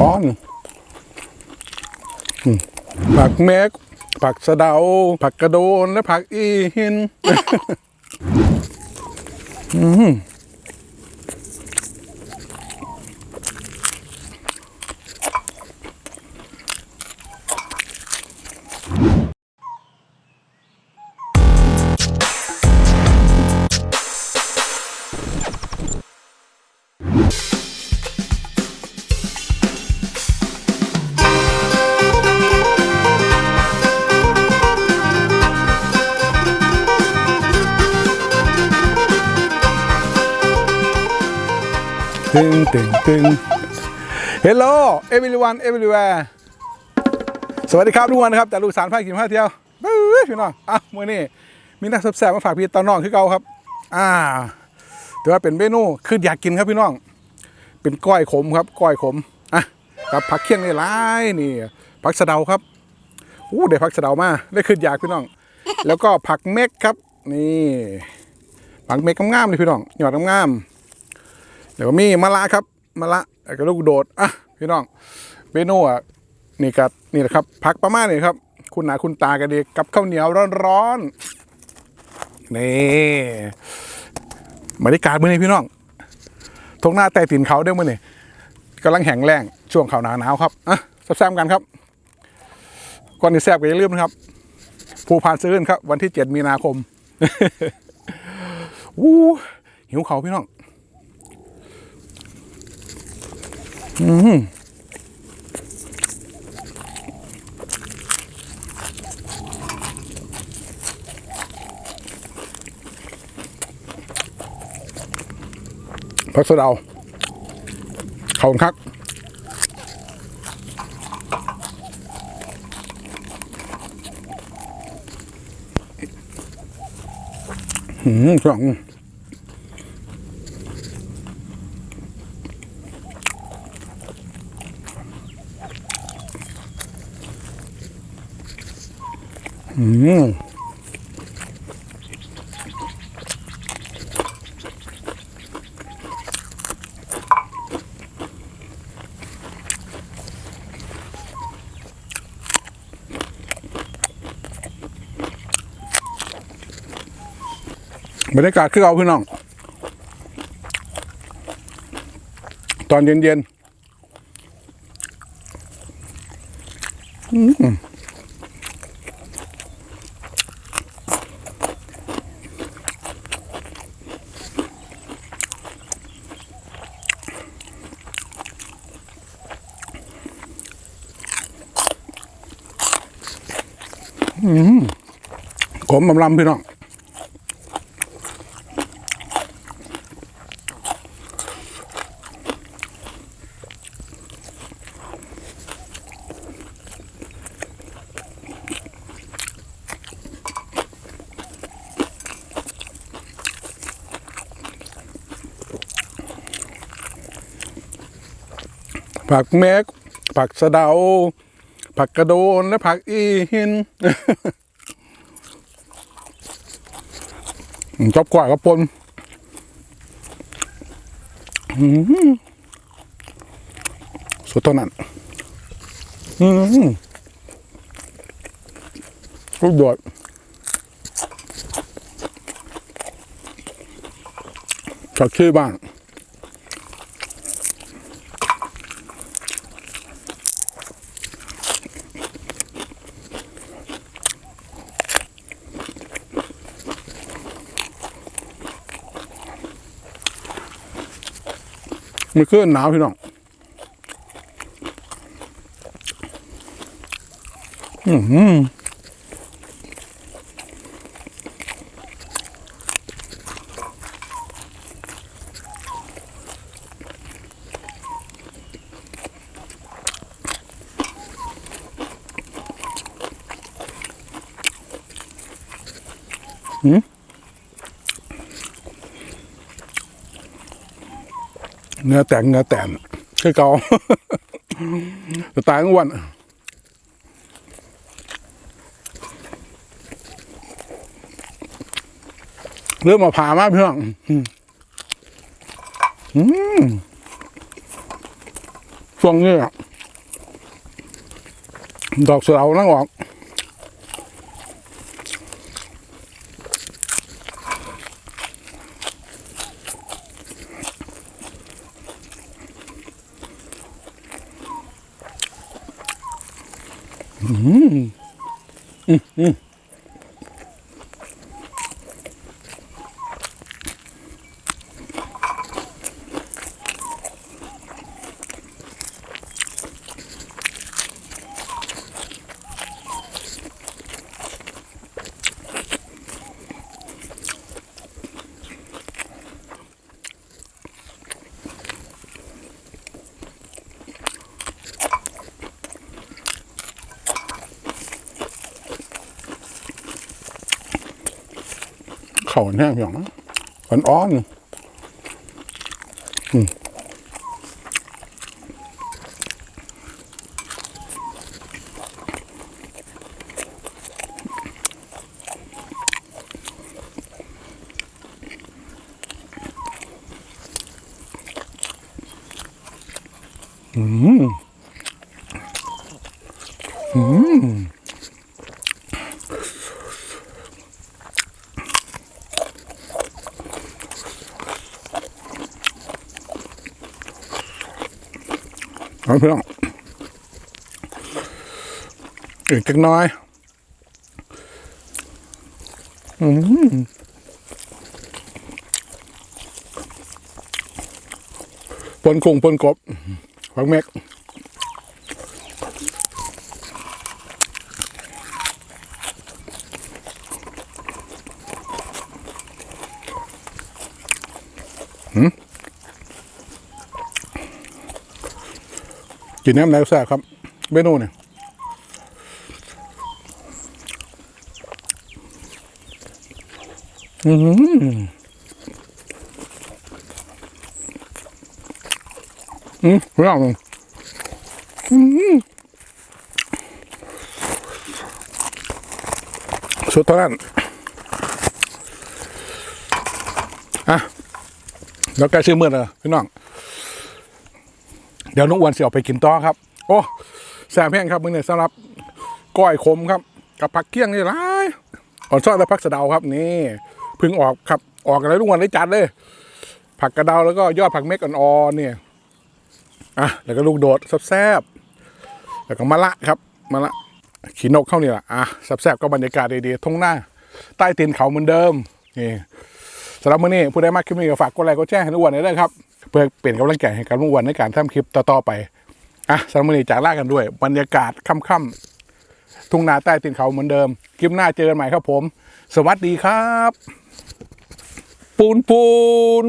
อ๋อนอืมผักเมก ผักสะเดา ผักกระโดนและผักอีหิน อืม ตึงตึงตึง Hello everyone everywhere สวัสดีครับทุกคนนะครับจากลูกสารภาคกินผ้าเที่ยวพี่น้องอะมื่อนี้มีนักแสบมาฝากพี่ตอนน้องคือเก่าครับ อ่าถือว่าเป็นเมนูคืออยากกินครับพี่น้อง เป็นก้อยขมครับก้อยขมอะกับผักเคียงในร้ายนี่ผักสะเดาครับอู้ได้ผักสะเดามาได้ขึ้นอยากพี่น้อง แล้วก็ผักเม็กครับ นี่ผักเม็กงามๆเลยพี่น้องหยอดงามๆ เดี๋ยวมีมะละครับมะละแล้ลูกโดดอะพี่น้องเมนูอะนี่กับนี่แหละครับผักประมาณนี้ครับ คุณหนาคุณตากันดีกับข้าวเหนียวร้อนๆนี่บรรยากาศมื้อนี้พี่น้องทงหน้าแต่ตินเขาเด้อมื้อนี้กำลังแห้งแล้งช่วงเขาวหนาหนาวครับอะแซ่บๆกันครับก่อนที่แซ่บก็อย่าลืมนะครับ ผู้พานซื้อครับ วันที่ 7 มีนาคมอู้หิวเขาพี่น้อง อืมพักสะเดาขอบคุณครับอืมสอง อืมบรรยากาศคือเอาพี่น้อง ตอนเย็นๆอืม ขมบำลำพี่น้องผักเมกผักสะเดา ผักกระโดนและผักอีหินชอบกว่ากระปนสุดเท่านั้นรูดโดดจากชื่อบ้าน มันขึ้นหนาวพี่น้องอืม เนื้อแตงเนื้อแตนคือเกาจะตายงวันเริ่มมาผ่ามากเพื่อนอืมฟองเนี่ยดอกสือเอานั่งออก 嗯，嗯嗯 ข่าแห้งอย่างอ่อนอ่อนอืมอืม เอาเพื่อนอีกจักน้อย อืมปนกุ้งปนกบฟังเม็ก กินน้ำไหนแซ่บครับเมนูเนี่ยอืมอืมเรื่องอืมสุดเท่านั้นอะแล้วใกล้ชื่อเมืดแล้วพี่น้อง ดี๋ยวน้องอ้วนสิออกไปกินต่อครับ โอ้แซ่บแห้งครับมื้อนี้สำหรับก้อยขมครับ กับผักเกี้ยงนี่หลายอ่อนซอยแต่ผักสะเดาครับนี่พึ่งออกครับออกอะไรทุกวันได้จัดเลย ผักกระเดาแล้วก็ยอดผักเม็กอ่อนๆเนี่ยอะแล้วก็ลูกโดดแซ่บๆแล้วก็มะละครับมะละขีนกเข้านี่แหละอะแซ่บๆก็บรรยากาศดีๆทุ่งหน้า ใต้ตีนเขาเหมือนเดิมนี่ สำหรับมื้อนี้ผู้ใดมากคลิปนี้ก็ฝากกดไลค์กดแชร์ให้ทุกวันเลยนะครับ เพื่อเปลี่ยนกำลังใจให้กับทุกวันในการทำคลิปต่อๆไปอะสำหรับมื้อนี้จากลากันด้วย บรรยากาศค่ำๆทุ่งนาใต้ตีนเขาเหมือนเดิม คลิปหน้าเจอกันใหม่ครับผม สวัสดีครับ ปูนปูน